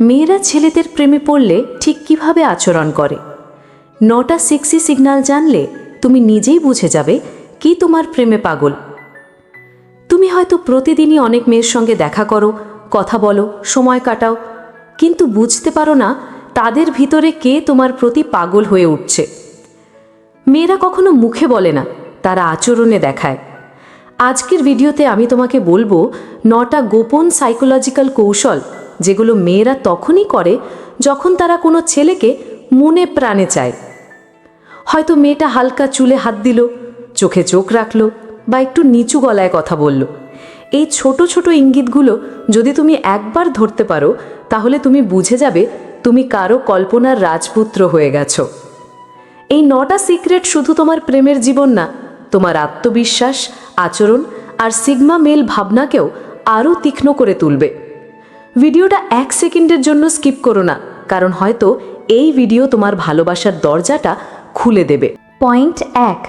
মেয়েরা ছেলেদের প্রেমে পড়লে ঠিক কীভাবে আচরণ করে? নটা সেক্সি সিগন্যাল জানলে তুমি নিজেই বুঝে যাবে কি তোমার প্রেমে পাগল। তুমি হয়তো প্রতিদিনই অনেক মেয়ের সঙ্গে দেখা করো, কথা বলো, সময় কাটাও, কিন্তু বুঝতে পারো না তাদের ভিতরে কে তোমার প্রতি পাগল হয়ে উঠছে। মেয়েরা কখনো মুখে বলে না, তারা আচরণে দেখায়। আজকের ভিডিওতে আমি তোমাকে বলব নটা গোপন সাইকোলজিক্যাল কৌশল যেগুলো মেয়েরা তখনই করে যখন তারা কোনো ছেলেকে মনে প্রাণে চায়। হয়তো মেয়েটা হালকা চুলে হাত দিল, চোখে চোখ রাখল বা একটু নিচু গলায় কথা বলল। এই ছোট ছোট ইঙ্গিতগুলো যদি তুমি একবার ধরতে পারো, তাহলে তুমি বুঝে যাবে তুমি কারও কল্পনার রাজপুত্র হয়ে গেছো। এই নটা সিক্রেট শুধু তোমার প্রেমের জীবন না, তোমার আত্মবিশ্বাস, আচরণ আর সিগমা মেল ভাবনাকেও আরও তীক্ষ্ণ করে তুলবে। ভিডিওটা এক সেকেন্ডের জন্য স্কিপ করো না, কারণ হয়তো এই ভিডিও তোমার ভালোবাসার দরজাটা খুলে দেবে। পয়েন্ট এক,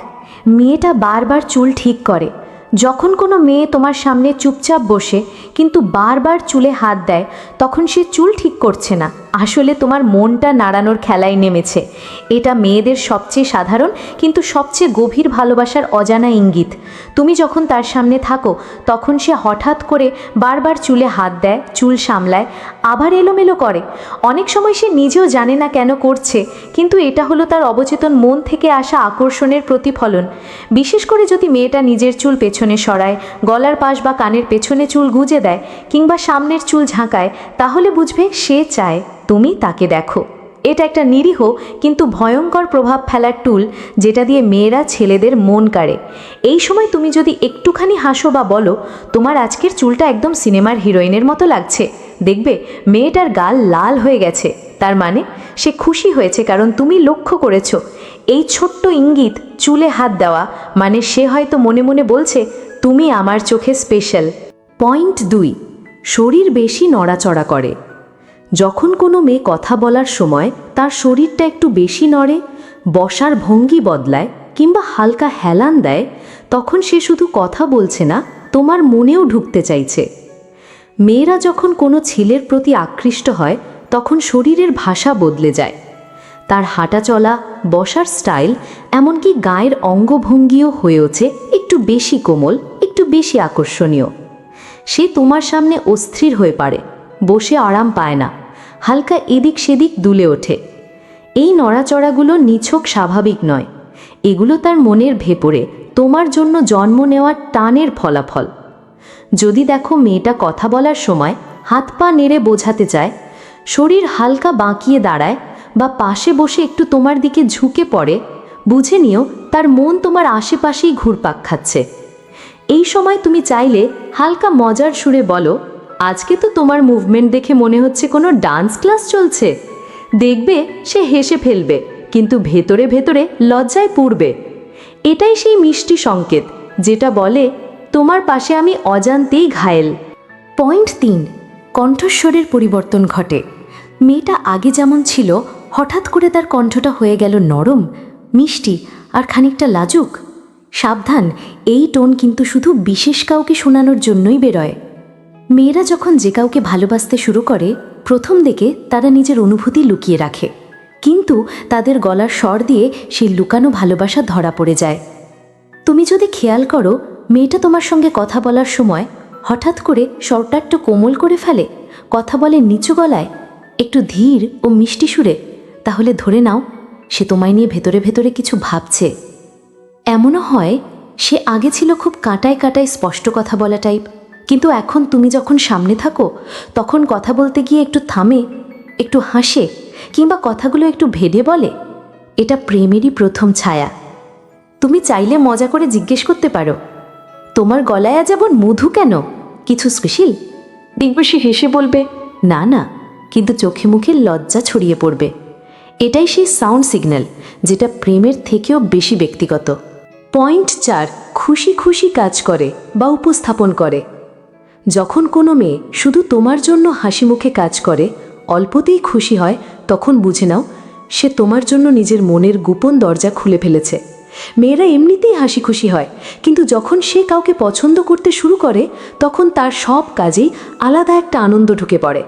মেয়েটা বারবার চুল ঠিক করে। যখন কোনো মেয়ে তোমার সামনে চুপচাপ বসে, কিন্তু বারবার চুলে হাত দেয়, তখন সে চুল ঠিক করছে না। আসলে তোমার মনটা নাড়ানোর খেলায় নেমেছে। এটা মেয়েদের সবচেয়ে সাধারণ, কিন্তু সবচেয়ে গভীর ভালোবাসার অজানা ইঙ্গিত। তুমি যখন তার সামনে থাকো, তখন সে হঠাৎ করে বারবার চুলে হাত দেয়, চুল সামলায়, আবার এলোমেলো করে। অনেক সময় সে নিজেও জানে না কেন করছে, কিন্তু এটা হলো তার অবচেতন মন থেকে আসা আকর্ষণের প্রতিফলন। বিশেষ করে যদি মেয়েটা নিজের চুল পেছনে সরায়, গলার পাশ বা কানের পেছনে চুল গুজে দেয় কিংবা সামনের চুল ঝাঁকায়, তাহলে বুঝবে সে চায়, তুমি তাকে দেখো। এটা একটা নিরীহ কিন্তু ভয়ঙ্কর প্রভাব ফেলার টুল যেটা দিয়ে মেয়েরা ছেলেদের মন কাড়ে। এই সময় তুমি যদি একটুখানি হাসো বা বলো, তোমার আজকের চুলটা একদম সিনেমার হিরোইনের মতো লাগছে। দেখবে মেয়েটার গাল লাল হয়ে গেছে। তার মানে সে খুশি হয়েছে কারণ তুমি লক্ষ্য করেছ। এই ছোট্ট ইঙ্গিত চুলে হাত দেওয়া মানে সে হয়তো মনে মনে বলছে তুমি আমার চোখে স্পেশাল পয়েন্ট দুই, শরীর বেশি নড়াচড়া করে। যখন কোনো মেয়ে কথা বলার সময় তার শরীরটা একটু বেশি নড়ে, বসার ভঙ্গি বদলায় কিংবা হালকা হেলান দেয়, তখন সে শুধু কথা বলছে না, তোমার মনেও ঢুকতে চাইছে। মেয়েরা যখন কোনো ছেলের প্রতি আকৃষ্ট হয়, তখন শরীরের ভাষা বদলে যায়। তার হাঁটা চলা, বসার স্টাইল, এমনকি গায়ের অঙ্গভঙ্গিও হয়ে ওঠে একটু বেশি কোমল, একটু বেশি আকর্ষণীয়। সে তোমার সামনে অস্থির হয়ে পারে বসে আরাম পায় না, হালকা এদিক সেদিক দুলে ওঠে। এই নড়াচড়াগুলো নিছক স্বাভাবিক নয়, এগুলো তার মনের ভেপরে, তোমার জন্য জন্ম নেওয়ার টানের ফলাফল। যদি দেখো মেয়েটা কথা বলার সময় হাত পা নেড়ে বোঝাতে চায়, শরীর হালকা বাঁকিয়ে দাঁড়ায় বা পাশে বসে একটু তোমার দিকে ঝুঁকে পড়ে, বুঝে নিও তার মন তোমার আশেপাশেই ঘুরপাক খাচ্ছে। এই সময় তুমি চাইলে হালকা মজার সুরে বলো, আজকে তো তোমার মুভমেন্ট দেখে মনে হচ্ছে কোনো ডান্স ক্লাস চলছে। দেখবে সে হেসে ফেলবে, কিন্তু ভেতরে ভেতরে লজ্জায় পড়বে। এটাই সেই মিষ্টি সংকেত, যেটা বলে, তোমার পাশে আমি অজান্তেই ঘায়েল। পয়েন্ট তিন, কণ্ঠস্বরের পরিবর্তন ঘটে। মেয়েটা আগে যেমন ছিল হঠাৎ করে তার কণ্ঠটা হয়ে গেল নরম, মিষ্টি আর খানিকটা লাজুক। সাবধান, এই টোন কিন্তু শুধু বিশেষ কাউকে শোনানোর জন্যই বেরোয়। মেয়েরা যখন যে কাউকে ভালোবাসতে শুরু করে, প্রথম দিকে তারা নিজের অনুভূতি লুকিয়ে রাখে। কিন্তু তাদের গলার স্বর দিয়ে সেই লুকানো ভালোবাসা ধরা পড়ে যায়। তুমি যদি খেয়াল করো, মেয়েটা তোমার সঙ্গে কথা বলার সময় হঠাৎ করে স্বরটা একটু কোমল করে ফেলে, কথা বলে নিচু গলায়, একটু ধীর ও মিষ্টি সুরে তাহলে ধরে নাও, সে তোমায় নিয়ে ভেতরে ভেতরে কিছু ভাবছে। এমনও হয়, সে আগে ছিল খুব কাঁটায় কাঁটায় স্পষ্ট কথা বলা টাইপ কিন্তু এখন তুমি যখন সামনে থাকো, তখন কথা বলতে গিয়ে একটু থামে, একটু হাসে, কিংবা কথাগুলো একটু ভেদে বলে, এটা প্রেমেরই প্রথম ছায়া। তুমি চাইলে মজা করে জিজ্ঞেস করতে পারো, তোমার গলায় আজ যেমন মধু কেন? কিছু স্পেশাল সে হেসে বলবে, না না, কিন্তু চোখে মুখে লজ্জা ছড়িয়ে পড়বে। এটাই সেই সাউন্ড সিগন্যাল যেটা প্রেমের থেকেও বেশি ব্যক্তিগত। পয়েন্ট চার, খুশি খুশি কাজ করে বা উপস্থাপন করে। যখন কোনো মেয়ে শুধু তোমার জন্য হাসি মুখে কাজ করে, অল্পতেই খুশি হয়, তখন বুঝে নাও, সে তোমার জন্য নিজের মনের গোপন দরজা খুলে ফেলেছে। মেয়েরা এমনিতেই হাসি খুশি হয়, কিন্তু যখন সে কাউকে পছন্দ করতে শুরু করে, তখন তার সব কাজেই আলাদা একটা আনন্দ ঢুকে পড়ে।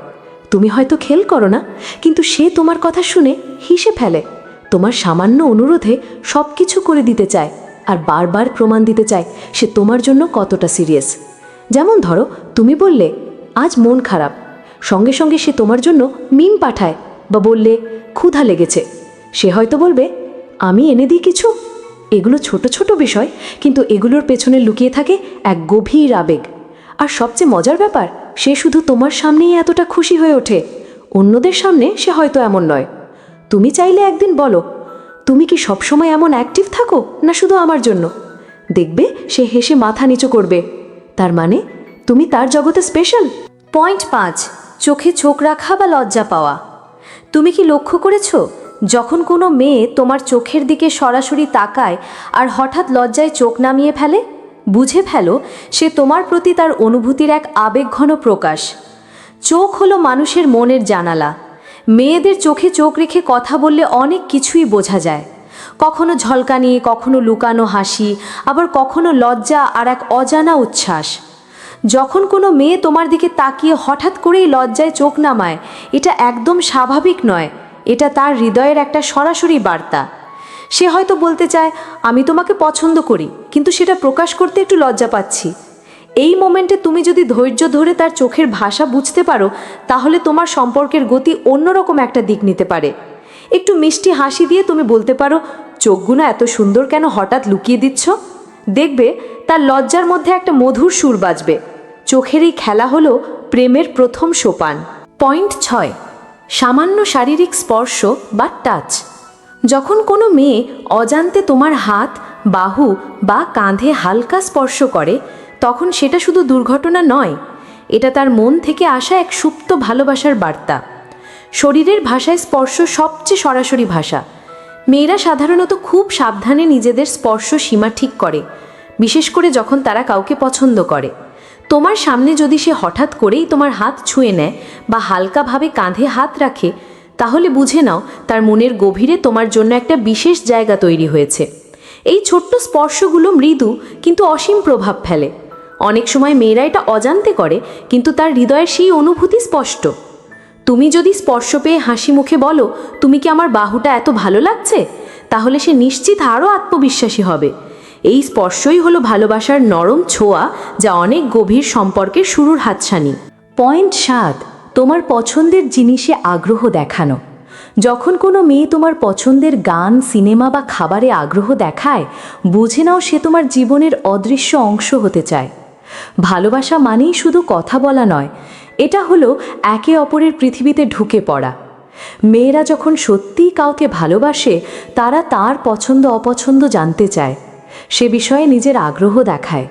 তুমি হয়তো খেল করো না, কিন্তু সে তোমার কথা শুনে হিসে ফেলে। তোমার সামান্য অনুরোধে সব কিছু করে দিতে চায় আর বারবার প্রমাণ দিতে চায় সে তোমার জন্য কতটা সিরিয়াস। যেমন ধরো, তুমি বললে, আজ মন খারাপ। সঙ্গে সঙ্গে সে তোমার জন্য মিম পাঠায় বা বললে, ক্ষুধা লেগেছে। সে হয়তো বলবে, আমি এনে দিই কিছু? এগুলো ছোট ছোট বিষয়, কিন্তু এগুলোর পেছনে লুকিয়ে থাকে এক গভীর আবেগ। আর সবচেয়ে মজার ব্যাপার, সে শুধু তোমার সামনেই এতটা খুশি হয়ে ওঠে। অন্যদের সামনে সে হয়তো এমন নয়। তুমি চাইলে একদিন বলো, তুমি কি সবসময় এমন অ্যাক্টিভ থাকো, না শুধু আমার জন্য? দেখবে সে হেসে মাথা নিচু করবে। তার মানে তুমি তার জগতে স্পেশাল পয়েন্ট পাঁচ, চোখে চোখ রাখা বা লজ্জা পাওয়া। তুমি কি লক্ষ্য করেছ, যখন কোনো মেয়ে তোমার চোখের দিকে সরাসরি তাকায় আর হঠাৎ লজ্জায় চোখ নামিয়ে ফেলে? বুঝে ফেলো, সে তোমার প্রতি তার অনুভূতির এক আবেগঘন প্রকাশ। চোখ হলো মানুষের মনের জানালা। মেয়েদের চোখে চোখ রেখে কথা বললে অনেক কিছুই বোঝা যায়। কখনো ঝলকানি, কখনো লুকানো হাসি, আবার কখনো লজ্জা আর এক অজানা উচ্ছ্বাস। যখন কোনো মেয়ে তোমার দিকে তাকিয়ে হঠাৎ করেই লজ্জায় চোখ নামায়, এটা একদম স্বাভাবিক নয়, এটা তার হৃদয়ের একটা সরাসরি বার্তা। সে হয়তো বলতে চায়, আমি তোমাকে পছন্দ করি। কিন্তু সেটা প্রকাশ করতে একটু লজ্জা পাচ্ছি। এই মোমেন্টে তুমি যদি ধৈর্য ধরে তার চোখের ভাষা বুঝতে পারো, তাহলে তোমার সম্পর্কের গতি অন্যরকম একটা দিক নিতে পারে। একটু মিষ্টি হাসি দিয়ে তুমি বলতে পারো, চোখগুলো এত সুন্দর কেন হঠাৎ লুকিয়ে দিচ্ছ? দেখবে, তার লজ্জার মধ্যে একটা মধুর সুর বাজবে। চোখের এই খেলা হলো প্রেমের প্রথম সোপান। পয়েন্ট ছয়, সামান্য শারীরিক স্পর্শ বা টাচ। যখন কোনো মেয়ে অজান্তে তোমার হাত বাহু বা কাঁধে হালকা স্পর্শ করে, তখন সেটা শুধু দুর্ঘটনা নয়, এটা তার মন থেকে আসা এক সুপ্ত ভালোবাসার বার্তা। শরীরের ভাষায় স্পর্শ সবচেয়ে সরাসরি ভাষা। মেয়েরা সাধারণত খুব সাবধানে নিজেদের স্পর্শ সীমা ঠিক করে, বিশেষ করে যখন তারা কাউকে পছন্দ করে। তোমার সামনে যদি সে হঠাৎ করেই তোমার হাত ছুঁয়ে নেয় বা হালকাভাবে কাঁধে হাত রাখে, তাহলে বুঝে নাও তার মনের গভীরে তোমার জন্য একটা বিশেষ জায়গা তৈরি হয়েছে। এই ছোট্ট স্পর্শগুলো মৃদু, কিন্তু অসীম প্রভাব ফেলে। অনেক সময় মেয়েরা এটা অজান্তে করে, কিন্তু তার হৃদয়ের সেই অনুভূতি স্পষ্ট। তুমি যদি স্পর্শ পেয়ে হাসি মুখে বলো, তুমি কি আমার বাহুটা এত ভালো লাগছে? তাহলে সে নিশ্চিত আরও আত্মবিশ্বাসী হবে। এই স্পর্শই হলো ভালোবাসার নরম ছোঁয়া, যা অনেক গভীর সম্পর্কের শুরুর হাতছানি। পয়েন্ট সাত, তোমার পছন্দের জিনিসে আগ্রহ দেখানো। যখন কোনো মেয়ে তোমার পছন্দের গান, সিনেমা বা খাবারে আগ্রহ দেখায়, বুঝে নাও সে তোমার জীবনের অদৃশ্য অংশ হতে চায়। ভালোবাসা মানেই শুধু কথা বলা নয়, এটা হলো একে অপরের পৃথিবীতে ঢুকে পড়া। মেয়েরা যখন সত্যিই কাউকে ভালোবাসে, তারা তার পছন্দ, অপছন্দ জানতে চায়। সে বিষয়ে নিজের আগ্রহ দেখায়।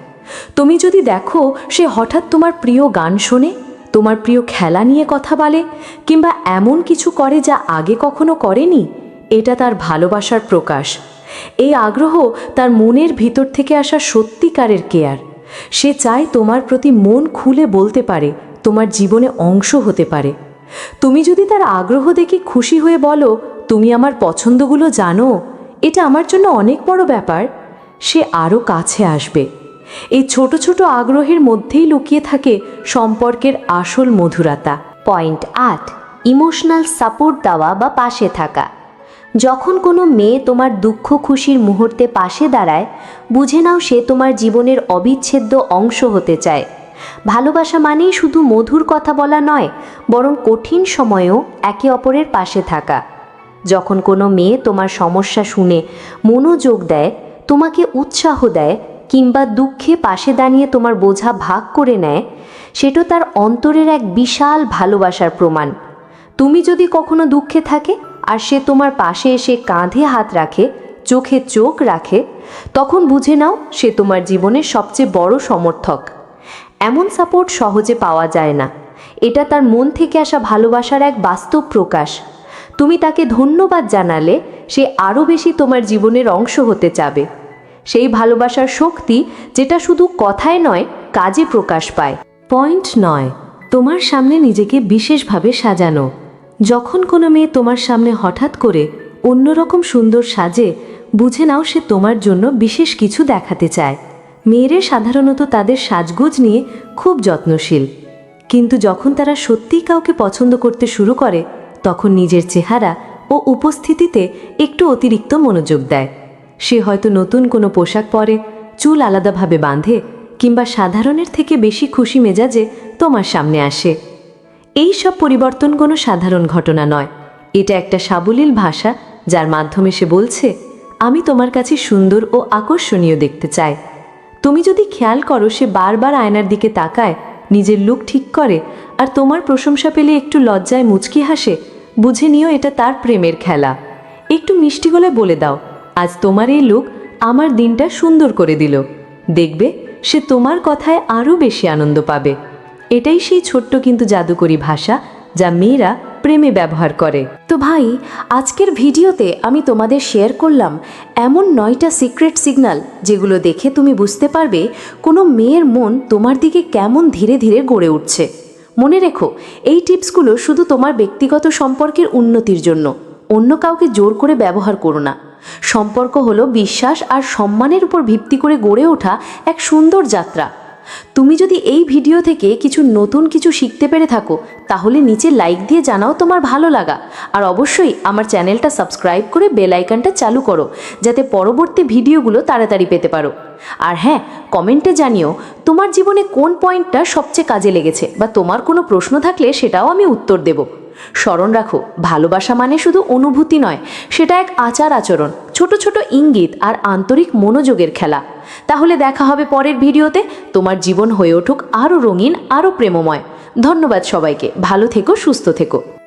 তুমি যদি দেখো সে হঠাৎ তোমার প্রিয় গান শোনে তোমার প্রিয় খেলা নিয়ে কথা বলে কিংবা এমন কিছু করে যা আগে কখনো করেনি? এটা তার ভালোবাসার প্রকাশ। এই আগ্রহ তার মনের ভিতর থেকে আসা সত্যিকারের কেয়ার। সে চায় তোমার প্রতি মন খুলে বলতে পারে, তোমার জীবনে অংশ হতে পারে। তুমি যদি তার আগ্রহ দেখে খুশি হয়ে বলো, তুমি আমার পছন্দগুলো জানো? এটা আমার জন্য অনেক বড় ব্যাপার। সে আরও কাছে আসবে। এই ছোট ছোট আগ্রহের মধ্যেই লুকিয়ে থাকে সম্পর্কের আসল মধুরতা। পয়েন্ট আট ইমোশনাল সাপোর্ট দেওয়া বা পাশে থাকা। যখন কোনো মেয়ে তোমার দুঃখ খুশির মুহূর্তে পাশে দাঁড়ায়, বুঝে নাও সে তোমার জীবনের অবিচ্ছেদ্য অংশ হতে চায়। ভালোবাসা মানেই শুধু মধুর কথা বলা নয়, বরং কঠিন সময়েও একে অপরের পাশে থাকা। যখন কোনো মেয়ে তোমার সমস্যা শুনে মনোযোগ দেয়, তোমাকে উৎসাহ দেয় কিংবা দুঃখে পাশে দাঁড়িয়ে তোমার বোঝা ভাগ করে নেয়, সেটা তার অন্তরের এক বিশাল ভালোবাসার প্রমাণ। তুমি যদি কখনো দুঃখে থাকে আর সে তোমার পাশে এসে কাঁধে হাত রাখে, চোখে চোখ রাখে, তখন বুঝে নাও সে তোমার জীবনের সবচেয়ে বড় সমর্থক। এমন সাপোর্ট সহজে পাওয়া যায় না। এটা তার মন থেকে আসা ভালোবাসার এক বাস্তব প্রকাশ। তুমি তাকে ধন্যবাদ জানালে সে আরও বেশি তোমার জীবনের অংশ হতে চাবে। সেই ভালোবাসার শক্তি যেটা শুধু কথায় নয়, কাজে প্রকাশ পায়। পয়েন্ট নয়, তোমার সামনে নিজেকে বিশেষভাবে সাজানো। যখন কোনো মেয়ে তোমার সামনে হঠাৎ করে অন্যরকম সুন্দর সাজে, বুঝে নাও সে তোমার জন্য বিশেষ কিছু দেখাতে চায়। মেয়েরা সাধারণত তাদের সাজগোজ নিয়ে খুব যত্নশীল। কিন্তু যখন তারা সত্যিই কাউকে পছন্দ করতে শুরু করে, তখন নিজের চেহারা ও উপস্থিতিতে একটু অতিরিক্ত মনোযোগ দেয়। সে হয়তো নতুন কোনো পোশাক পরে, চুল আলাদাভাবে বাঁধে, কিংবা সাধারণের থেকে বেশি খুশি মেজাজে তোমার সামনে আসে। এই সব পরিবর্তন কোনো সাধারণ ঘটনা নয়। এটা একটা সাবলীল ভাষা, যার মাধ্যমে সে বলছে, আমি তোমার কাছে সুন্দর ও আকর্ষণীয় দেখতে চাই। তুমি যদি খেয়াল করো, সে বারবার আয়নার দিকে তাকায়, নিজের লুক ঠিক করে, আর তোমার প্রশংসা পেলে একটু লজ্জায় মুচকি হাসে, বুঝে নিও এটা তার প্রেমের খেলা। একটু মিষ্টি গলায় বলে দাও আজ তোমার এই লুক আমার দিনটা সুন্দর করে দিল। দেখবে, সে তোমার কথায় আরও বেশি আনন্দ পাবে। এটাই সেই ছোট্ট কিন্তু জাদুকরী ভাষা যা মেয়েরা প্রেমে ব্যবহার করে। তো ভাই, আজকের ভিডিওতে আমি তোমাদের শেয়ার করলাম এমন নয়টা সিক্রেট সিগন্যাল যেগুলো দেখে তুমি বুঝতে পারবে কোনো মেয়ের মন তোমার দিকে কেমন ধীরে ধীরে গড়ে উঠছে। মনে রেখো, এই টিপসগুলো শুধু তোমার ব্যক্তিগত সম্পর্কের উন্নতির জন্য। অন্য কাউকে জোর করে ব্যবহার করো না। সম্পর্ক হলো বিশ্বাস আর সম্মানের উপর ভিত্তি করে গড়ে ওঠা এক সুন্দর যাত্রা। তুমি যদি এই ভিডিও থেকে কিছু নতুন কিছু শিখতে পেরে থাকো, তাহলে নিচে লাইক দিয়ে জানাও তোমার ভালো লাগা। আর অবশ্যই আমার চ্যানেলটা সাবস্ক্রাইব করে বেল আইকনটা চালু করো, যাতে পরবর্তী ভিডিওগুলো তাড়াতাড়ি পেতে পারো। আর হ্যাঁ কমেন্টে জানিও, তোমার জীবনে কোন পয়েন্টটা সবচেয়ে কাজে লেগেছে? বা তোমার কোনো প্রশ্ন থাকলে সেটাও আমি উত্তর দেব। স্মরণ রাখো, ভালোবাসা মানে শুধু অনুভূতি নয়, সেটা এক আচার আচরণ, ছোট ছোট ইঙ্গিত আর আন্তরিক মনোযোগের খেলা। তাহলে দেখা হবে পরের ভিডিওতে, তোমার জীবন হয়ে উঠুক আরও রঙিন, আরও প্রেমময়। ধন্যবাদ সবাইকে, ভালো থেকো, সুস্থ থেকো।